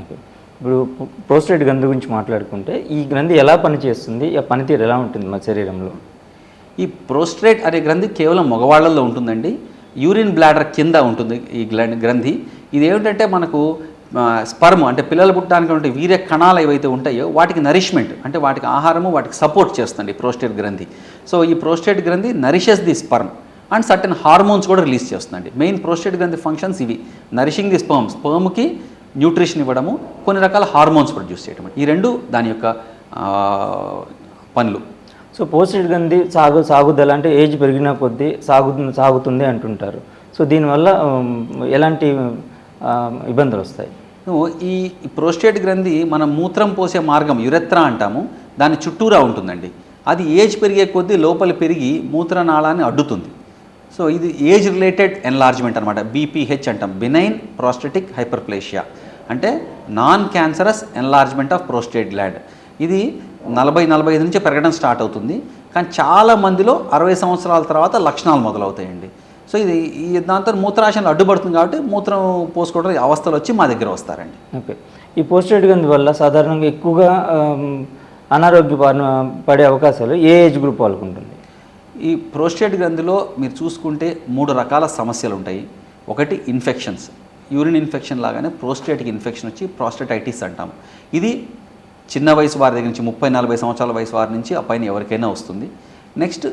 Okay ఇప్పుడు prostate గ్రంథి గురించి మాట్లాడుకుంటే ఈ గ్రంథి ఎలా పనిచేస్తుంది ఆ పనితీరు ఎలా ఉంటుంది మన శరీరంలో? ఈ ప్రోస్ట్రేట్ అనే గ్రంథి కేవలం మగవాళ్ళల్లో ఉంటుందండి. యూరిన్ బ్లాడర్ కింద ఉంటుంది ఈ గ్రంథి. ఇది ఏమిటంటే మనకు స్పర్మ్ అంటే పిల్లలు పుట్టడానికి ఉంటే వీర్య కణాలు ఏవైతే ఉంటాయో వాటికి నరిష్మెంట్ అంటే వాటికి ఆహారము వాటికి సపోర్ట్ చేస్తుంది ప్రోస్టేట్ గ్రంథి. సో ఈ ప్రోస్టేట్ గ్రంథి nourishes the sperm and certain hormones కూడా రిలీజ్ చేస్తుందండి. మెయిన్ ప్రోస్టేట్ గ్రంథి ఫంక్షన్స్ ఇవి. నరిషింగ్ ది స్పర్మ్ స్పర్మ్కి న్యూట్రిషన్ ఇవ్వడము కొన్ని రకాల హార్మోన్స్ ప్రొడ్యూస్ చేయడం ఈ రెండు దాని యొక్క పనులు. సో పోస్టేట్ గ్రంథి సాగు సాగుదల అంటే ఏజ్ పెరిగిన కొద్దీ సాగు సాగుతుంది అంటుంటారు. సో దీనివల్ల ఎలాంటి ఇబ్బందులు వస్తాయి? ఈ ప్రోస్టేట్ గ్రంథి మనం మూత్రం పోసే మార్గం యురెత్రా అంటాము. దాని చుట్టూరా ఉంటుందండి. అది ఏజ్ పెరిగే కొద్దీ లోపల పెరిగి మూత్రనాళాన్ని అడ్డుతుంది. సో ఇది ఏజ్ రిలేటెడ్ ఎన్లార్జ్మెంట్ అనమాట బీపీహెచ్ అంటాం. Benign prostatic hyperplasia. అంటే non cancerous enlargement of prostate gland. ఇది నలభై నలభై ఐదు నుంచి పెరగడం స్టార్ట్ అవుతుంది. కానీ చాలా మందిలో అరవై సంవత్సరాల తర్వాత లక్షణాలు మొదలవుతాయండి. సో ఇది ఈ దాంతో మూత్రాశయంలో అడ్డుపడుతుంది కాబట్టి మూత్రం పోసుకోవడం ఈ అవస్థలు వచ్చి మా దగ్గర వస్తారండి. ఓకే. ఈ పోస్టేట్ గ్రంథి వల్ల సాధారణంగా ఎక్కువగా అనారోగ్య పడే అవకాశాలు ఏ ఏజ్ గ్రూప్ వాళ్ళకు ఉంటుంది? ఈ ప్రోస్టేట్ గ్రంథిలో మీరు చూసుకుంటే మూడు రకాల సమస్యలు ఉంటాయి. ఒకటి ఇన్ఫెక్షన్స్. యూరిన్ ఇన్ఫెక్షన్ లాగానే ప్రోస్టేట్కి ఇన్ఫెక్షన్ వచ్చి ప్రోస్టేటైటిస్ అంటాం. ఇది చిన్న వయసు వారి దగ్గర నుంచి ముప్పై నలభై సంవత్సరాల వయసు వారి నుంచి ఆ పైన ఎవరికైనా వస్తుంది. నెక్స్ట్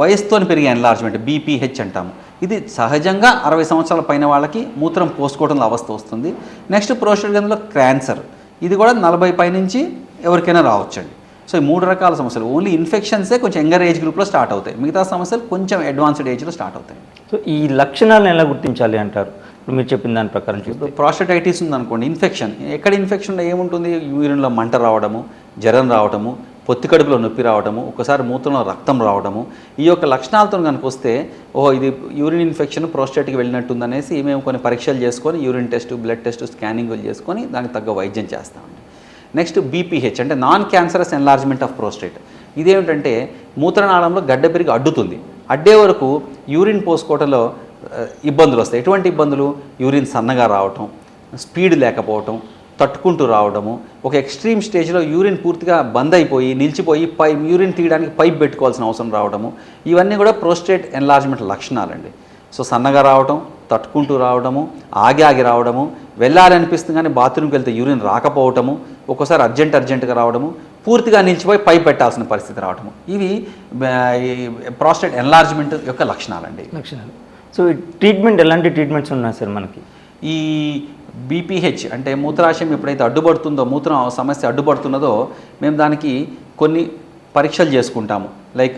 వయసుతో పెరిగే ఎన్లార్జ్మెంట్ బీపీహెచ్ అంటాము. ఇది సహజంగా అరవై సంవత్సరాల పైన వాళ్ళకి మూత్రం పోసుకోవడంలో అవస్థ వస్తుంది. నెక్స్ట్ ప్రోస్టేట్ గంధంలో క్యాన్సర్. ఇది కూడా నలభై పై నుంచి ఎవరికైనా రావచ్చండి. సో ఈ మూడు రకాల సమస్యలు. ఓన్లీ ఇన్ఫెక్షన్సే కొంచెం యంగర్ ఏజ్ గ్రూప్లో స్టార్ట్ అవుతాయి. మిగతా సమస్యలు కొంచెం అడ్వాన్స్డ్ ఏజ్లో స్టార్ట్ అవుతాయి. సో ఈ లక్షణాలను ఎలా గుర్తించాలి అంటారు? ఇప్పుడు మీరు చెప్పిన దాని ప్రకారం చూస్తే. ప్రాస్టటైటిస్ ఉందనుకోండి ఇన్ఫెక్షన్ ఎక్కడ ఇన్ఫెక్షన్లో ఏముంటుంది? యూరిన్లో మంట రావడము జ్వరం రావడము పొత్తి కడుపులో నొప్పి రావడము ఒకసారి మూత్రంలో రక్తం రావడము. ఈ యొక్క లక్షణాలతో కనుక వస్తే ఓ ఇది యూరిన్ ఇన్ఫెక్షన్ ప్రోస్టేట్కి వెళ్ళినట్టుందనేసి మేము కొన్ని పరీక్షలు చేసుకొని యూరిన్ టెస్ట్ బ్లడ్ టెస్ట్ స్కానింగ్లు చేసుకొని దానికి తగ్గ వైద్యం చేస్తామండి. నెక్స్ట్ బీపీహెచ్ అంటే non cancerous enlargement of prostate ఇదేమిటంటే మూత్రనాళంలో గడ్డ పెరిగి అడ్డుతుంది. అడ్డే వరకు యూరిన్ పోసుకోవడంలో ఆ, ఇబ్బందులు వస్తాయి. ఎటువంటి ఇబ్బందులు? యూరిన్ సన్నగా రావటం స్పీడ్ లేకపోవటం తట్టుకుంటూ రావడము. ఒక ఎక్స్ట్రీమ్ స్టేజ్లో యూరిన్ పూర్తిగా బంద్ అయిపోయి నిలిచిపోయి పై యూరిన్ తీయడానికి పైప్ పెట్టుకోవాల్సిన అవసరం రావడము. ఇవన్నీ కూడా ప్రోస్టేట్ ఎన్లార్జ్మెంట్ లక్షణాలండి. సో సన్నగా రావడం తట్టుకుంటూ రావడము ఆగి ఆగి రావడము వెళ్ళాలనిపిస్తుంది కానీ బాత్రూమ్కి వెళ్తే యూరిన్ రాకపోవటము ఒక్కోసారి అర్జెంట్ అర్జెంటుగా రావడము పూర్తిగా నిలిచిపోయి పైప్ పెట్టాల్సిన పరిస్థితి రావడము ఇవి ప్రాస్టేట్ ఎన్లార్జ్మెంట్ యొక్క లక్షణాలండి. లక్షణాలు. సో ఈ ట్రీట్మెంట్ ఎలాంటి ట్రీట్మెంట్స్ ఉన్నాయి సార్ మనకి? ఈ బీపీహెచ్ అంటే మూత్రాశయం ఎప్పుడైతే అడ్డుపడుతుందో మూత్రం సమస్య అడ్డుపడుతున్నదో మేము దానికి కొన్ని పరీక్షలు చేసుకుంటాము. లైక్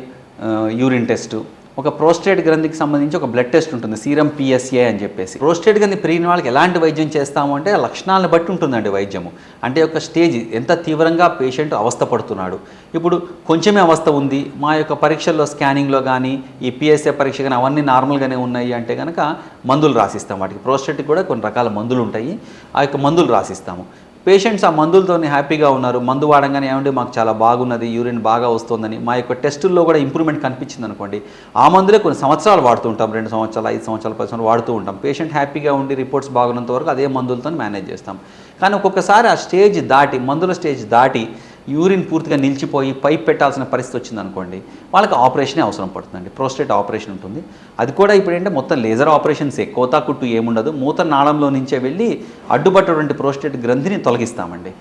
యూరిన్ టెస్ట్ ఒక ప్రోస్టేట్ గ్రంథికి సంబంధించి ఒక బ్లడ్ టెస్ట్ ఉంటుంది సీరం పిఎస్ఏ అని చెప్పేసి. ప్రోస్టేట్ గ్రంథి పెరిగిన వాళ్ళకి ఎలాంటి వైద్యం చేస్తాము అంటే లక్షణాలను బట్టి ఉంటుందండి వైద్యము. అంటే ఒక స్టేజ్ ఎంత తీవ్రంగా పేషెంట్ అవస్థ పడుతున్నాడు ఇప్పుడు కొంచెమే అవస్థ ఉంది మా యొక్క పరీక్షల్లో స్కానింగ్లో కానీ ఈ పిఎస్ఏ పరీక్ష కానీ అవన్నీ నార్మల్గానే ఉన్నాయి అంటే కనుక మందులు రాసిస్తాం వాటికి. ప్రోస్టేట్కి కూడా కొన్ని రకాల మందులు ఉంటాయి ఆ యొక్క మందులు రాసిస్తాము. పేషెంట్స్ ఆ మందులతోనే హ్యాపీగా ఉన్నారు. మందు వాడంగానే ఏమంటే మాకు చాలా బాగున్నది యూరిన్ బాగా వస్తుందని. మా యొక్క టెస్టుల్లో కూడా ఇంప్రూవ్మెంట్ కనిపించింది అనుకోండి ఆ మందులే కొన్ని సంవత్సరాలు వాడుతూ ఉంటాం రెండు సంవత్సరాలు ఐదు సంవత్సరాలు పది సంవత్సరాలు వాడుతూ ఉంటాం. పేషెంట్ హ్యాపీగా ఉండి రిపోర్ట్స్ బాగున్నంత వరకు అదే మందులతో మేనేజ్ చేస్తాం. కానీ ఒక్కొక్కసారి ఆ స్టేజ్ దాటి మందుల స్టేజ్ దాటి యూరిన్ పూర్తిగా నిలిచిపోయి పైప్ పెట్టాల్సిన పరిస్థితి వచ్చింది అనుకోండి వాళ్ళకి ఆపరేషనే అవసరం పడుతుందండి. ప్రోస్టేట్ ఆపరేషన్ ఉంటుంది. అది కూడా ఇప్పుడు ఏంటంటే మొత్తం లేజర్ ఆపరేషన్స్. కోతా కుట్టు ఏముండదు. మూత నాళంలో నుంచే వెళ్ళి అడ్డుపట్టేటువంటి ప్రోస్టేట్ గ్రంథిని తొలగిస్తామండి.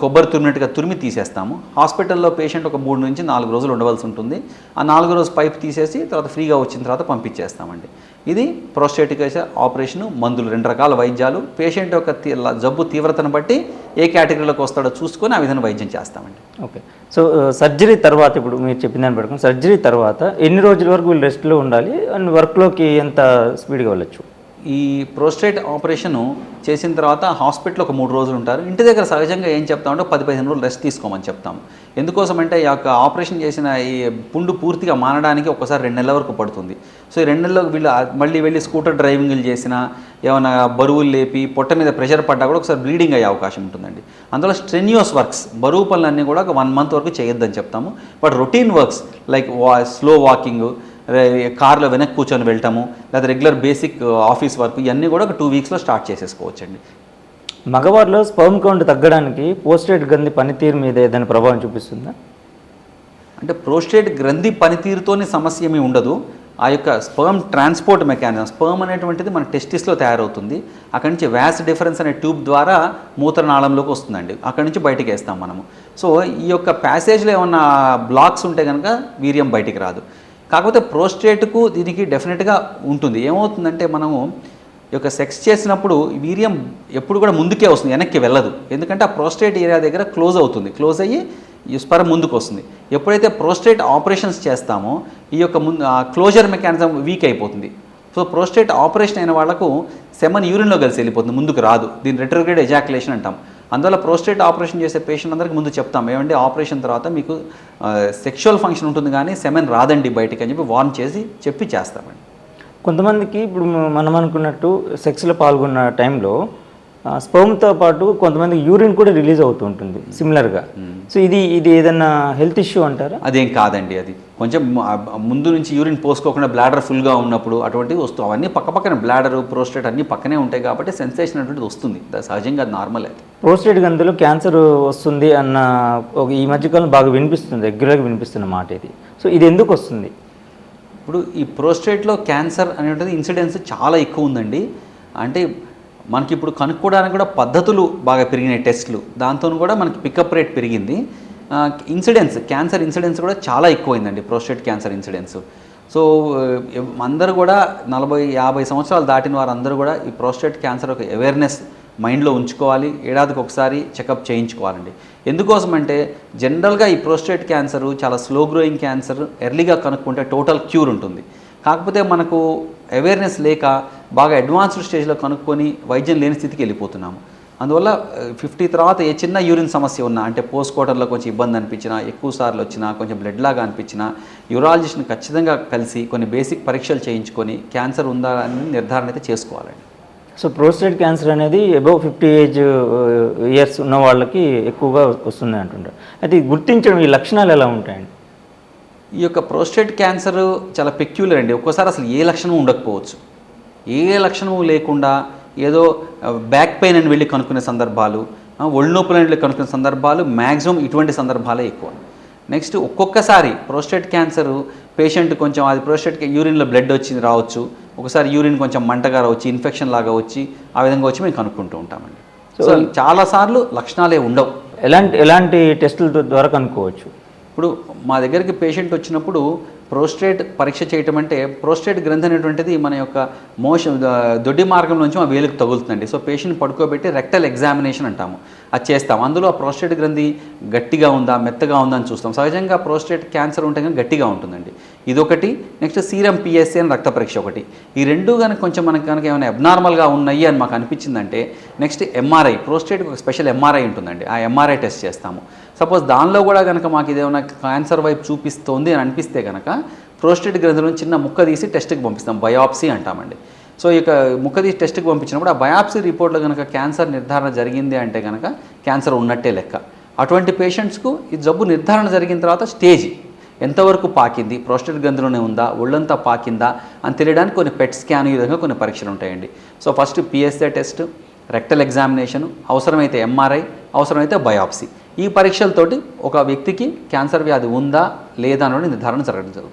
కొబ్బరి తురిమినట్టుగా తురిమి తీసేస్తాము. హాస్పిటల్లో పేషెంట్ ఒక మూడు నుంచి నాలుగు రోజులు ఉండవలసి ఉంటుంది. ఆ నాలుగు రోజు పైప్ తీసేసి తర్వాత ఫ్రీగా వచ్చిన తర్వాత పంపించేస్తామండి. ఇది ప్రోస్టేటిక్ ఆపరేషను మందులు రెండు రకాల వైద్యాలు. పేషెంట్ యొక్క జబ్బు తీవ్రతను బట్టి ఏ కేటగిరీలోకి వస్తాడో చూసుకొని ఆ విధంగా వైద్యం చేస్తామండి. ఓకే. సో సర్జరీ తర్వాత ఇప్పుడు మీరు చెప్పిన దాన్ని పెట్టుకుని సర్జరీ తర్వాత ఎన్ని రోజుల వరకు వీళ్ళు రెస్ట్లో ఉండాలి? అండ్ వర్క్లోకి ఎంత స్పీడ్గా వెళ్ళచ్చు? ఈ ప్రోస్టేట్ ఆపరేషన్ చేసిన తర్వాత హాస్పిటల్ ఒక మూడు రోజులు ఉంటారు. ఇంటి దగ్గర సహజంగా ఏం చెప్తామంటే పది పదిహేను రోజులు రెస్ట్ తీసుకోమని చెప్తాము ఎందుకోసం అంటే ఈ యొక్క ఆపరేషన్ చేసిన ఈ పుండు పూర్తిగా మానడానికి ఒకసారి రెండు నెలల వరకు పడుతుంది. సో ఈ రెండు నెలలకు వీళ్ళు మళ్ళీ వెళ్ళి స్కూటర్ డ్రైవింగ్లు చేసినా ఏమైనా బరువులు లేపి పొట్ట మీద ప్రెషర్ పడ్డా కూడా ఒకసారి బ్లీడింగ్ అయ్యే అవకాశం ఉంటుందండి. అందులో స్ట్రెన్యూస్ వర్క్స్ బరువు పనులన్నీ కూడా ఒక వన్ మంత్ వరకు చేయొద్దని చెప్తాము. బట్ రొటీన్ వర్క్స్ లైక్ వా స్లో వాకింగ్ కార్లో వెనక్కి కూర్చొని వెళ్ళటము లేదా రెగ్యులర్ బేసిక్ ఆఫీస్ వర్క్ ఇవన్నీ కూడా ఒక టూ వీక్స్లో స్టార్ట్ చేసేసుకోవచ్చండి. మగవారిలో స్పర్మ్ కౌంట్ తగ్గడానికి పోస్టేట్ గ్రంథి పనితీరు మీద ఏదైనా ప్రభావం చూపిస్తుందా? అంటే ప్రోస్టేట్ గ్రంథి పనితీరుతోని సమస్య ఏమీ ఉండదు. ఆ యొక్క స్పర్మ్ ట్రాన్స్పోర్ట్ మెకానిజం స్పర్మ్ అనేటువంటిది మన టెస్టిస్లో తయారవుతుంది. అక్కడి నుంచి వ్యాస్ డిఫరెన్స్ అనే ట్యూబ్ ద్వారా మూత్రనాళంలోకి వస్తుందండి. అక్కడి నుంచి బయటికి వేస్తాం మనము. సో ఈ యొక్క ప్యాసేజ్లో ఏమన్నా బ్లాక్స్ ఉంటే కనుక వీర్యం బయటికి రాదు. కాకపోతే ప్రోస్టేట్కు దీనికి డెఫినెట్గా ఉంటుంది. ఏమవుతుందంటే మనము ఈ యొక్క సెక్స్ చేసినప్పుడు వీర్యం ఎప్పుడు కూడా ముందుకే వస్తుంది వెనక్కి వెళ్ళదు. ఎందుకంటే ఆ ప్రోస్టేట్ ఏరియా దగ్గర క్లోజ్ అవుతుంది. క్లోజ్ అయ్యి ఈ స్పరం ముందుకు వస్తుంది. ఎప్పుడైతే ప్రోస్టేట్ ఆపరేషన్స్ చేస్తామో ఈ యొక్క ముందు క్లోజర్ మెకానిజం వీక్ అయిపోతుంది. సో ప్రోస్టేట్ ఆపరేషన్ అయిన వాళ్ళకు సెమన్ యూరిన్లో కలిసి వెళ్ళిపోతుంది ముందుకు రాదు. దీన్ని రెట్రోగ్రేడ్ ఎజాక్యులేషన్ అంటాం. అందువల్ల ప్రోస్టేట్ ఆపరేషన్ చేసే పేషెంట్ అందరికీ ముందు చెప్తాం. ఏమంటే ఆపరేషన్ తర్వాత మీకు సెక్షువల్ ఫంక్షన్ ఉంటుంది కానీ సెమెన్ రాదండి బయటికి అని చెప్పి వార్న్ చేసి చెప్పి చేస్తామండి. కొంతమందికి ఇప్పుడు మనం అనుకున్నట్టు సెక్స్లో పాల్గొన్న టైంలో స్పర్మ్తో పాటు కొంతమంది యూరిన్ కూడా రిలీజ్ అవుతూ ఉంటుంది సిమిలర్గా. సో ఇది ఇది ఏదైనా హెల్త్ ఇష్యూ అంటారా? అదేం కాదండి అది. కొంచెం ముందు నుంచి యూరిన్ పోసుకోకుండా బ్లాడర్ ఫుల్గా ఉన్నప్పుడు అటువంటివి వస్తూ అవన్నీ పక్క పక్కన బ్లాడర్ ప్రోస్టేట్ అన్నీ పక్కనే ఉంటాయి కాబట్టి సెన్సేషన్ అటువంటిది వస్తుంది. సహజంగా అది నార్మల్ అది. ప్రోస్టేట్ గందులో క్యాన్సర్ వస్తుంది అన్న ఒక ఈ మధ్యకాలం బాగా వినిపిస్తుంది రెగ్యులర్గా వినిపిస్తున్న మాట ఇది. సో ఇది ఎందుకు వస్తుంది? ఇప్పుడు ఈ ప్రోస్టేట్లో క్యాన్సర్ అనేటువంటిది ఇన్సిడెన్స్ చాలా ఎక్కువ ఉందండి. అంటే మనకి ఇప్పుడు కనుక్కోవడానికి కూడా పద్ధతులు బాగా పెరిగినాయి టెస్ట్లు. దాంతో కూడా మనకి పికప్ రేట్ పెరిగింది. ఇన్సిడెన్స్ క్యాన్సర్ ఇన్సిడెన్స్ కూడా చాలా ఎక్కువైందండి ప్రోస్టేట్ క్యాన్సర్ ఇన్సిడెన్స్ సో అందరూ కూడా నలభై యాభై సంవత్సరాలు దాటిన వారందరూ కూడా ఈ ప్రోస్టేట్ క్యాన్సర్ ఒక అవేర్నెస్ మైండ్లో ఉంచుకోవాలి ఏడాదికి ఒకసారి చెకప్ చేయించుకోవాలండి. ఎందుకోసం అంటే జనరల్గా ఈ ప్రోస్టేట్ క్యాన్సర్ చాలా స్లో గ్రోయింగ్ క్యాన్సర్ ఎర్లీగా కనుక్కుంటే టోటల్ క్యూర్ ఉంటుంది. కాకపోతే మనకు అవేర్నెస్ లేక బాగా అడ్వాన్స్డ్ స్టేజ్లో కనుక్కొని వైద్యం లేని స్థితికి వెళ్ళిపోతున్నాము. అందువల్ల ఫిఫ్టీ తర్వాత ఏ చిన్న యూరిన్ సమస్య ఉన్నా అంటే పోస్ట్ క్వార్టర్లో కొంచెం ఇబ్బంది అనిపించినా ఎక్కువ సార్లు వచ్చినా కొంచెం బ్లడ్ లాగా అనిపించినా యూరాలజిస్ట్ని ఖచ్చితంగా కలిసి కొన్ని బేసిక్ పరీక్షలు చేయించుకొని క్యాన్సర్ ఉందా అని నిర్ధారణ అయితే చేసుకోవాలండి. సో ప్రోస్టేట్ క్యాన్సర్ అనేది అబౌవ్ ఫిఫ్టీ ఏజ్ ఇయర్స్ ఉన్న వాళ్ళకి ఎక్కువగా వస్తుంది అంటుంటారు. అయితే గుర్తించడం ఈ లక్షణాలు ఎలా ఉంటాయండి? ఈ యొక్క ప్రోస్టేట్ క్యాన్సర్ చాలా పెక్యులర్ అండి. ఒక్కోసారి అసలు ఏ లక్షణం ఉండకపోవచ్చు. ఏ లక్షణం లేకుండా ఏదో బ్యాక్ పెయిన్ అని వెళ్ళి కనుక్కునే సందర్భాలు ఒళ్ళు నొప్పులు అని వెళ్ళి కనుక్కునే సందర్భాలు మ్యాక్సిమం ఇటువంటి సందర్భాలే ఎక్కువ. నెక్స్ట్ ఒక్కొక్కసారి ప్రోస్టేట్ క్యాన్సర్ పేషెంట్ కొంచెం అది ప్రోస్టేట్ యూరిన్లో బ్లడ్ వచ్చింది రావచ్చు. ఒకసారి యూరిన్ కొంచెం మంటగా వచ్చి ఇన్ఫెక్షన్ లాగా వచ్చి ఆ విధంగా వచ్చి మేము కనుక్కుంటూ ఉంటామండి. సో చాలాసార్లు లక్షణాలే ఉండవు. ఎలాంటి ఎలాంటి టెస్టుల ద్వారా కనుక్కోవచ్చు? ఇప్పుడు మా దగ్గరికి పేషెంట్ వచ్చినప్పుడు ప్రోస్టేట్ పరీక్ష చేయటం అంటే ప్రోస్టేట్ గ్రంథి అనేటువంటిది మన యొక్క మోషన్ దొడ్డి మార్గం నుంచి మా వేలుకు తగులుతుందండి. సో పేషెంట్ పడుకోబెట్టి రెక్టల్ ఎగ్జామినేషన్ అంటాము. అది చేస్తాం. అందులో ఆ ప్రోస్టేట్ గ్రంథి గట్టిగా ఉందా మెత్తగా ఉందా అని చూస్తాం. సహజంగా ప్రోస్టేట్ క్యాన్సర్ ఉంటే కనుక గట్టిగా ఉంటుందండి. ఇదొకటి. నెక్స్ట్ సీరం పిఎస్సి అని రక్త పరీక్ష ఒకటి. ఈ రెండు కనుక కొంచెం మనకి కనుక ఏమైనా అబ్నార్మల్గా ఉన్నాయి అని మాకు అనిపించిందంటే నెక్స్ట్ ఎంఆర్ఐ ప్రోస్టేట్కి ఒక స్పెషల్ ఎంఆర్ఐ ఉంటుందండి. ఆ ఎంఆర్ఐ టెస్ట్ చేస్తాము. సపోజ్ దానిలో కూడా కనుక మాకు ఇదేమైనా క్యాన్సర్ వైపు చూపిస్తోంది అని అనిపిస్తే కనుక ప్రోస్టేట్ గ్రంథి నుంచి చిన్న ముక్క తీసి టెస్ట్కి పంపిస్తాం బయాప్సీ అంటామండి. సో ఇక ముక్క తీసి టెస్ట్కి పంపించినప్పుడు ఆ బయాప్సీ రిపోర్ట్లో కనుక క్యాన్సర్ నిర్ధారణ జరిగింది అంటే కనుక క్యాన్సర్ ఉన్నట్టే లెక్క. అటువంటి పేషెంట్స్కు ఈ జబ్బు నిర్ధారణ జరిగిన తర్వాత స్టేజ్. ఎంతవరకు పాకింది ప్రోస్టేట్ గ్రంథిలోనే ఉందా ఒళ్ళంతా పాకిందా అని తెలియడానికి కొన్ని పెట్ స్కాన్ ఈ విధంగా కొన్ని పరీక్షలు ఉంటాయండి. So first PSA test rectal examination అవసరమైతే ఎంఆర్ఐ అవసరమైతే బయాప్సీ. ఈ పరీక్షలతోటి ఒక వ్యక్తికి క్యాన్సర్ వ్యాధి ఉందా లేదా అనేది నిర్ధారణ జరగడం జరుగుతుంది.